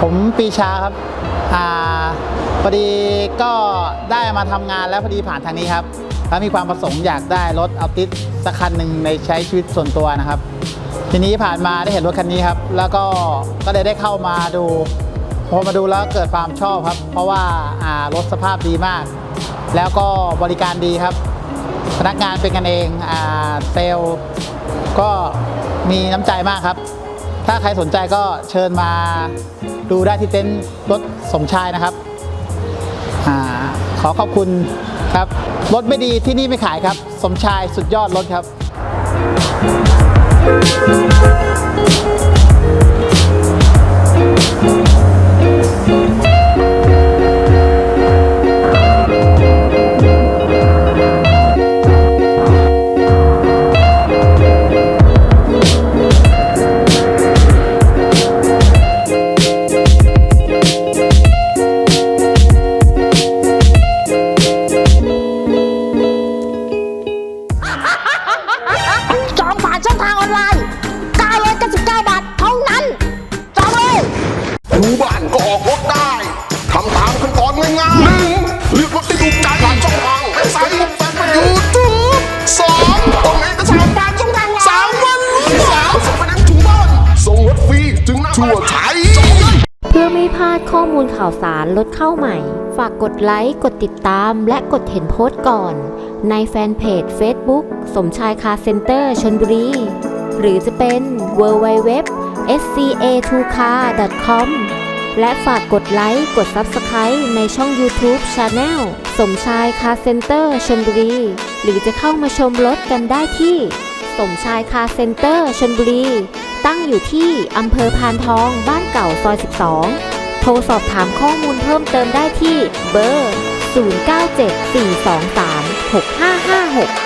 ผมปีชาครับอ่าพอดีก็ได้มาทำงานแล้วพอดีผ่านทางนี้ครับแล้วมีความประสงค์อยากได้รถอัลติสสักคันหนึ่งในใช้ชีวิตส่วนตัวนะครับ ทีนี้ผ่านมาได้เห็นรถคันนี้ครับ แล้วก็ก็เลยได้เข้ามาดูพอมาดูแล้วเกิดความชอบครับ เพราะว่าอ่ารถสภาพดีมาก แล้วก็บริการดีครับ พนักงานเป็นกันเองอ่าเซลก็มีน้ำใจมากครับ ถ้าใครสนใจก็เชิญมาดูได้ที่เต็นท์รถสมชายนะครับอขอขอบคุณครับ รถไม่ดีที่นี่ไม่ขายครับ สมชายสุดยอดรถครับามขั้นตอนง่ายๆหนึ่งเลือกรถที่ถูกใจผ่านช่องทางเว็บไซต์แฟนเพจยูทูบสองตรงเอกสารผ่านช่องทางสามวันลุ้สามส่งไปนังถึงบ้านส่งรถฟรีถึงหน้าทั่วไทยเพื่อไม่พลาดข้อมูลข่าวสารลดเข้าใหม่ ฝากกดไลค์ กดติดตาม และกดเห็นโพสต์ก่อน ในแฟนเพจ Facebook สมชายคาเซ็นเตอร์ชนบุรี หรือจะเป็น w w w sca2car com และฝากกดไลค์ กด Subscribe ในช่อง YouTube Channel สมชายคาเซ็นเตอร์ชนบุรี หรือจะเข้ามาชมรถกันได้ที่ สมชายคาเซ็นเตอร์ชนบุรี ตั้งอยู่ที่อำเภอพานทองบ้านเก่าซอย 12 โทรสอบถามข้อมูลเพิ่มเติมได้ที่เบอร์ 0974236556